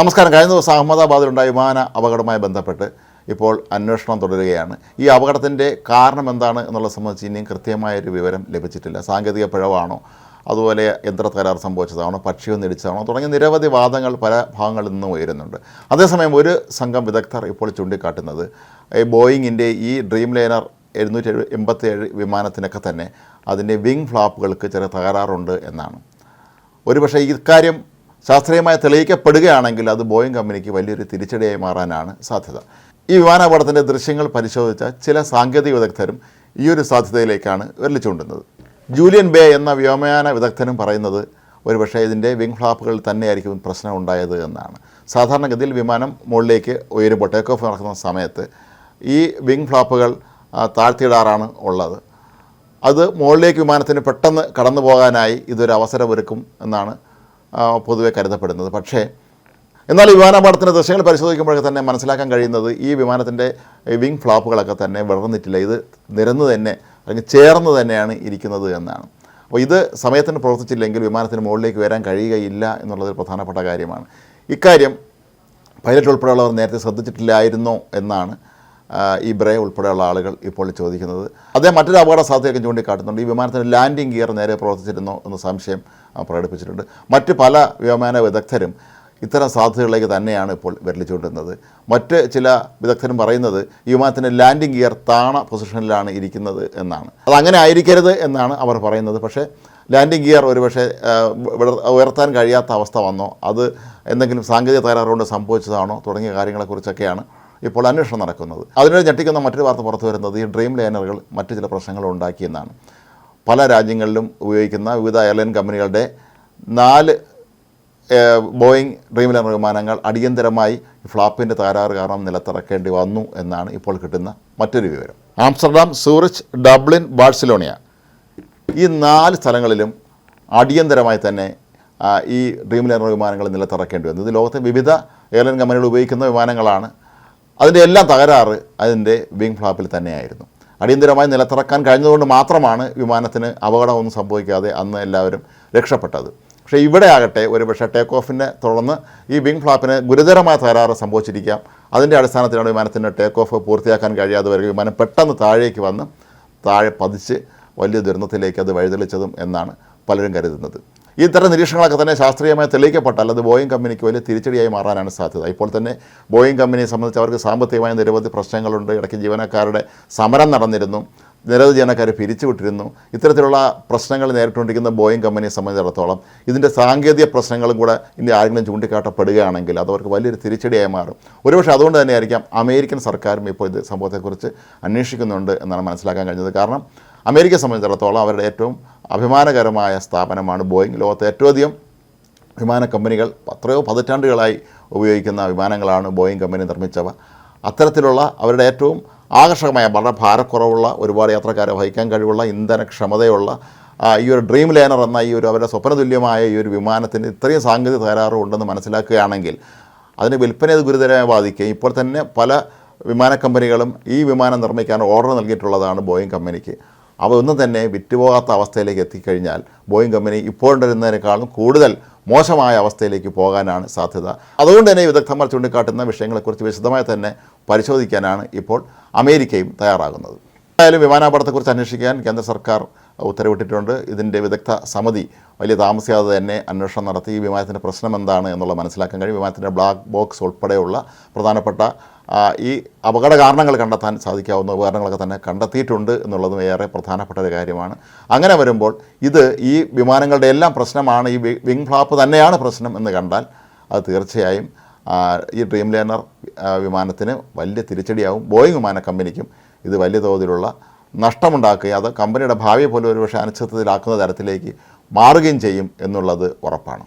നമസ്കാരം. കഴിഞ്ഞ ദിവസം അഹമ്മദാബാദിലുണ്ടായ വിമാന അപകടവുമായി ബന്ധപ്പെട്ട് ഇപ്പോൾ അന്വേഷണം തുടരുകയാണ്. ഈ അപകടത്തിന്റെ കാരണം എന്താണ് എന്നുള്ളത് സംബന്ധിച്ച് ഇനിയും കൃത്യമായൊരു വിവരം ലഭിച്ചിട്ടില്ല. സാങ്കേതിക പിഴവാണോ? അതുപോലെ യന്ത്ര തകരാർ സംഭവിച്ചതാണോ? പക്ഷിയൊന്ന് ഇടിച്ചതാണോ തുടങ്ങിയ നിരവധി വാദങ്ങൾ പല ഭാഗങ്ങളിൽ നിന്നും ഉയരുന്നുണ്ട്. അതേസമയം ഒരു സംഘം വിദഗ്ധർ ഇപ്പോൾ ചൂണ്ടിക്കാട്ടുന്നത് ഈ ബോയിങ്ങിന്റെ ഈ ഡ്രീം ലൈനർ എഴുന്നൂറ്റി എഴു എൺപത്തി വിമാനത്തിനൊക്കെ തന്നെ അതിന്റെ വിങ് ഫ്ലാപ്പുകൾക്ക് ചെറിയ തകരാറുണ്ട് എന്നാണ്. ഒരുപക്ഷെ ഇക്കാര്യം ശാസ്ത്രീയമായി തെളിയിക്കപ്പെടുകയാണെങ്കിൽ അത് ബോയിങ് കമ്പനിക്ക് വലിയൊരു തിരിച്ചടിയായി മാറാനാണ് സാധ്യത. ഈ വിമാനാപകടത്തിന്റെ ദൃശ്യങ്ങൾ പരിശോധിച്ച ചില സാങ്കേതിക വിദഗ്ധരും ഈ ഒരു സാധ്യതയിലേക്കാണ് വിരൽ ചൂണ്ടുന്നത് ജൂലിയൻ ബേ എന്ന വ്യോമയാന വിദഗ്ധനും പറയുന്നത് ഒരുപക്ഷെ ഇതിന്റെ വിങ് ഫ്ലാപ്പുകളിൽ തന്നെയായിരിക്കും പ്രശ്നം ഉണ്ടായത് എന്നാണ്. സാധാരണഗതിയിൽ വിമാനം മുകളിലേക്ക് ഉയരുമ്പോൾ ടേക്ക് ഓഫ് നടക്കുന്ന സമയത്ത് ഈ വിങ് ഫ്ലാപ്പുകൾ താഴ്ത്തിയിടാറാണ് ഉള്ളത്. അത് മുകളിലേക്ക് വിമാനത്തിന് പെട്ടെന്ന് കടന്നു പോകാനായി ഇതൊരു അവസരമൊരുക്കും എന്നാണ് പൊതുവെ കരുതപ്പെടുന്നത്. പക്ഷേ എന്നാൽ ഈ വിമാനാപകടത്തിന്റെ ദൃശ്യങ്ങൾ പരിശോധിക്കുമ്പോഴൊക്കെ തന്നെ മനസ്സിലാക്കാൻ കഴിയുന്നത് ഈ വിമാനത്തിന്റെ വിങ് ഫ്ലാപ്പുകളൊക്കെ തന്നെ വിളർന്നിട്ടില്ല. ഇത് നിരന്ന് തന്നെ അല്ലെങ്കിൽ ചേർന്ന് തന്നെയാണ് ഇരിക്കുന്നത് എന്നാണ്. അപ്പോൾ ഇത് സമയത്തിന് പ്രവർത്തിച്ചില്ലെങ്കിൽ വിമാനത്തിന് മുകളിലേക്ക് വരാൻ കഴിയുകയില്ല എന്നുള്ളതൊരു പ്രധാനപ്പെട്ട കാര്യമാണ്. ഇക്കാര്യം പൈലറ്റ് ഉൾപ്പെടെയുള്ളവർ നേരത്തെ ശ്രദ്ധിച്ചിട്ടില്ലായിരുന്നോ എന്നാണ് ഈ ബ്രേ ഉൾപ്പെടെയുള്ള ആളുകൾ ഇപ്പോൾ ചോദിക്കുന്നത്. അദ്ദേഹം മറ്റൊരു അപകട സാധ്യതയൊക്കെ ചൂണ്ടിക്കാട്ടുന്നുണ്ട്. ഈ വിമാനത്തിന് ലാൻഡിംഗ് ഗിയർ നേരെ പ്രവർത്തിച്ചിരുന്നോ എന്ന സംശയം പ്രകടിപ്പിച്ചിട്ടുണ്ട്. മറ്റ് പല വ്യോമയാന വിദഗ്ധരും ഇത്തരം സാധ്യതകളിലേക്ക് തന്നെയാണ് ഇപ്പോൾ വിരലിച്ചുകൊണ്ടിരുന്നത്. മറ്റ് ചില വിദഗ്ധരും പറയുന്നത് ഈ വിമാനത്തിന് ലാൻഡിംഗ് ഗിയർ താണ പൊസിഷനിലാണ് ഇരിക്കുന്നത് എന്നാണ്. അത് അങ്ങനെ ആയിരിക്കരുത് എന്നാണ് അവർ പറയുന്നത്. പക്ഷേ ലാൻഡിംഗ് ഗിയർ ഒരുപക്ഷെ ഉയർത്താൻ കഴിയാത്ത അവസ്ഥ വന്നോ അത് എന്തെങ്കിലും സാങ്കേതിക തകരാറുകൊണ്ട് സംഭവിച്ചതാണോ തുടങ്ങിയ കാര്യങ്ങളെക്കുറിച്ചൊക്കെയാണ് ഇപ്പോൾ അന്വേഷണം നടക്കുന്നത്. അതിനിടെ ഞെട്ടിക്കുന്ന മറ്റൊരു വാർത്ത പുറത്തു വരുന്നത് ഈ ഡ്രീം ലൈനറുകൾ മറ്റു ചില പ്രശ്നങ്ങൾ ഉണ്ടാക്കിയെന്നാണ്. പല രാജ്യങ്ങളിലും ഉപയോഗിക്കുന്ന വിവിധ എയർലൈൻ കമ്പനികളുടെ നാല് ബോയിങ് ഡ്രീം ലൈനർ വിമാനങ്ങൾ അടിയന്തരമായി ഫ്ലാപ്പിന്റെ തകരാറ് കാരണം നിലത്തിറക്കേണ്ടി വന്നു എന്നാണ് ഇപ്പോൾ കിട്ടുന്ന മറ്റൊരു വിവരം. ആംസ്റ്റർഡാം സൂറിച്ച് ഡബ്ലിൻ ബാഴ്സലോണിയ ഈ നാല് സ്ഥലങ്ങളിലും അടിയന്തരമായി തന്നെ ഈ ഡ്രീം ലൈനർ വിമാനങ്ങൾ നിലത്തിറക്കേണ്ടി വന്നു. ഇത് ലോകത്തെ വിവിധ എയർലൈൻ കമ്പനികൾ ഉപയോഗിക്കുന്ന വിമാനങ്ങളാണ്. അതിന്റെ എല്ലാം തകരാറ് അതിന്റെ വിങ് ഫ്ലാപ്പിൽ തന്നെയായിരുന്നു. അടിയന്തരമായി നിലത്തിറക്കാൻ കഴിഞ്ഞതുകൊണ്ട് മാത്രമാണ് വിമാനത്തിന് അപകടമൊന്നും സംഭവിക്കാതെ അന്ന് എല്ലാവരും രക്ഷപ്പെട്ടത്. പക്ഷേ ഇവിടെ ആകട്ടെ ഒരു പക്ഷേ ടേക്ക് ഓഫിനെ തുടർന്ന് ഈ വിങ് ഫ്ലാപ്പിന് ഗുരുതരമായ തകരാറ് സംഭവിച്ചിരിക്കാം. അതിന്റെ അടിസ്ഥാനത്തിലാണ് വിമാനത്തിന്റെ ടേക്ക് ഓഫ് പൂർത്തിയാക്കാൻ കഴിയാതെ വരിക. വിമാനം പെട്ടെന്ന് താഴേക്ക് വന്ന് താഴെ പതിച്ച് വലിയ ദുരന്തത്തിലേക്ക് അത് വഴിതെളിച്ചതും എന്നാണ് പലരും കരുതുന്നത്. ഈ തരം നിരീക്ഷണങ്ങളൊക്കെ തന്നെ ശാസ്ത്രീയമായി തെളിയിക്കപ്പെട്ടാൽ അത് ബോയിങ് കമ്പനിക്ക് വലിയ തിരിച്ചടിയായി മാറാനാണ് സാധ്യത. ഇപ്പോൾ തന്നെ ബോയിങ് കമ്പനിയെ സംബന്ധിച്ച് അവർക്ക് സാമ്പത്തികമായ നിരവധി പ്രശ്നങ്ങളുണ്ട്. ഇടയ്ക്ക് ജീവനക്കാരുടെ സമരം നടന്നിരുന്നു. നിരവധി ജീവനക്കാരെ പിരിച്ചുവിട്ടിരുന്നു. ഇത്തരത്തിലുള്ള പ്രശ്നങ്ങൾ നേരിട്ടുകൊണ്ടിരിക്കുന്ന ബോയിങ് കമ്പനിയെ സംബന്ധിച്ചിടത്തോളം ഇതിന്റെ സാങ്കേതിക പ്രശ്നങ്ങളും കൂടെ ഇനി ആരെങ്കിലും ചൂണ്ടിക്കാട്ടപ്പെടുകയാണെങ്കിൽ അത് അവർക്ക് വലിയൊരു തിരിച്ചടിയായി മാറും. ഒരുപക്ഷെ അതുകൊണ്ട് തന്നെയായിരിക്കാം അമേരിക്കൻ സർക്കാരും ഇപ്പോൾ ഇത് സംഭവത്തെക്കുറിച്ച് അന്വേഷിക്കുന്നുണ്ട് എന്നാണ് മനസ്സിലാക്കാൻ കഴിഞ്ഞത്. കാരണം അമേരിക്കയെ സംബന്ധിച്ചിടത്തോളം അവരുടെ ഏറ്റവും അഭിമാനകരമായ സ്ഥാപനമാണ് ബോയിങ്. ലോകത്തെ ഏറ്റവും അധികം വിമാന കമ്പനികൾ എത്രയോ പതിറ്റാണ്ടുകളായി ഉപയോഗിക്കുന്ന വിമാനങ്ങളാണ് ബോയിങ് കമ്പനി നിർമ്മിച്ചവ. അത്തരത്തിലുള്ള അവരുടെ ഏറ്റവും ആകർഷകമായ വളരെ ഭാരക്കുറവുള്ള ഒരുപാട് യാത്രക്കാരെ വഹിക്കാൻ കഴിവുള്ള ഇന്ധനക്ഷമതയുള്ള ഈ ഒരു ഡ്രീം ലൈനർ എന്ന ഈ ഒരു അവരുടെ സ്വപ്നതുല്യമായ ഈ ഒരു വിമാനത്തിന് ഇത്രയും സാങ്കേതിക തകരാറും ഉണ്ടെന്ന് മനസ്സിലാക്കുകയാണെങ്കിൽ അതിന് വിൽപ്പന അത് ഗുരുതരമായി ബാധിക്കുകയും ഇപ്പോൾ തന്നെ പല വിമാന കമ്പനികളും ഈ വിമാനം നിർമ്മിക്കാൻ ഓർഡർ നൽകിയിട്ടുള്ളതാണ് ബോയിങ് കമ്പനിക്ക്. അവ ഒന്നും തന്നെ വിറ്റുപോകാത്ത അവസ്ഥയിലേക്ക് എത്തിക്കഴിഞ്ഞാൽ ബോയിങ് കമ്പനി ഇപ്പോഴുണ്ടിരുന്നതിനേക്കാളും കൂടുതൽ മോശമായ അവസ്ഥയിലേക്ക് പോകാനാണ് സാധ്യത. അതുകൊണ്ട് തന്നെ വിദഗ്ധന്മാർ ചൂണ്ടിക്കാട്ടുന്ന വിഷയങ്ങളെക്കുറിച്ച് വിശദമായി തന്നെ പരിശോധിക്കാനാണ് ഇപ്പോൾ അമേരിക്കയും തയ്യാറാകുന്നത്. എന്തായാലും വിമാനാപകടത്തെക്കുറിച്ച് അന്വേഷിക്കാൻ കേന്ദ്ര സർക്കാർ ഉത്തരവിട്ടിട്ടുണ്ട്. ഇതിന്റെ വിദഗ്ധ സമിതി വലിയ താമസിയാതെ തന്നെ അന്വേഷണം നടത്തി. ഈ വിമാനത്തിന്റെ പ്രശ്നം എന്താണ് എന്നുള്ള മനസ്സിലാക്കാൻ കഴിയും. വിമാനത്തിന്റെ ബ്ലാക്ക് ബോക്സ് ഉൾപ്പെടെയുള്ള പ്രധാനപ്പെട്ട ഈ അപകട കാരണങ്ങൾ കണ്ടെത്താൻ സാധിക്കാവുന്ന ഉപകരണങ്ങളൊക്കെ തന്നെ കണ്ടെത്തിയിട്ടുണ്ട് എന്നുള്ളതും ഏറെ പ്രധാനപ്പെട്ട ഒരു കാര്യമാണ്. അങ്ങനെ വരുമ്പോൾ ഇത് ഈ വിമാനങ്ങളുടെ എല്ലാം പ്രശ്നമാണ്. ഈ വിങ് ഫ്ലാപ്പ് തന്നെയാണ് പ്രശ്നം എന്ന് കണ്ടാൽ അത് തീർച്ചയായും ഈ ഡ്രീം ലേണർ വിമാനത്തിന് വലിയ തിരിച്ചടിയാവും. ബോയിങ് വിമാന കമ്പനിക്കും ഇത് വലിയ തോതിലുള്ള നഷ്ടമുണ്ടാക്കുകയും അത് കമ്പനിയുടെ ഭാവിയെ പോലും ഒരുപക്ഷെ അനിശ്ചിതത്തിലാക്കുന്ന തരത്തിലേക്ക് മാറുകയും ചെയ്യും എന്നുള്ളത് ഉറപ്പാണ്.